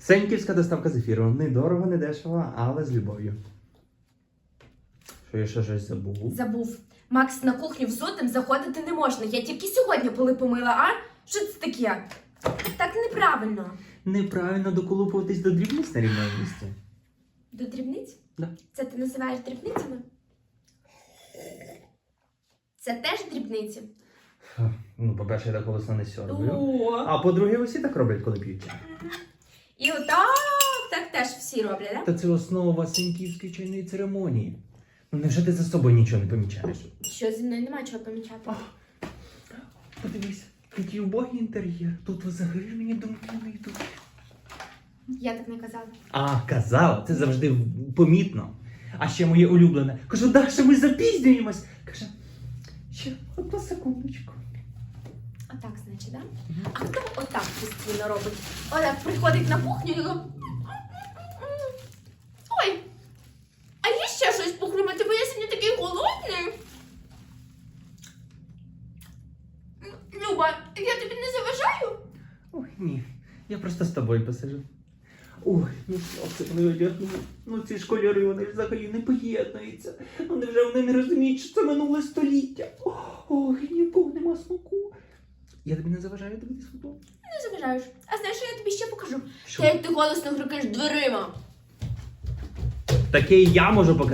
Сеньківська доставка зефіру. Недорого, не дешево, але з любов'ю. Що я ще щось забув? Забув. Макс на кухню взутим заходити не можна. Я тільки сьогодні поли помила, а? Що це таке? Так неправильно. Неправильно доколупуватись до дрібниць на рівному місці. До дрібниць? Да. Це ти називаєш дрібницями? Це теж дрібниці. Ну, по-перше, я так голосно не сьорбаю. О. А по-друге, усі так роблять, коли п'ють. І отак так теж всі роблять, да? Та це основа сеньківської чайної церемонії. Ну невже ти за собою нічого не помічаєш? Що зі мною немає чого помічати. Подивись, який убогий інтер'єр. Тут взагалі мені думки не йдуть. Я так не казала. А, казала, це завжди в- помітно. А ще моє улюблене. Кажу, Даша, ми запізнюємось. Каже, ще одну секундочку. Отак, значить, да? А хто отак постійно робить? Отак приходить на кухню і такий, Ой, а є ще щось похрумати, бо я сьогодні такий голодний. Люба, я тобі не заважаю? Ой, ні. Я просто з тобою посижу. Ой, ну це вони одягнули? Ну ці ж кольори вони взагалі не поєднуються. Ну невже вони не розуміють, що це минуле століття? Ой, ні в кого нема смаку. Я тобі не заважаю дивитись футбол. Не заважаєш. А знаєш, що я тобі ще покажу? Що? Те, як ти голосно грикаєш дверима. Таке і я можу показати.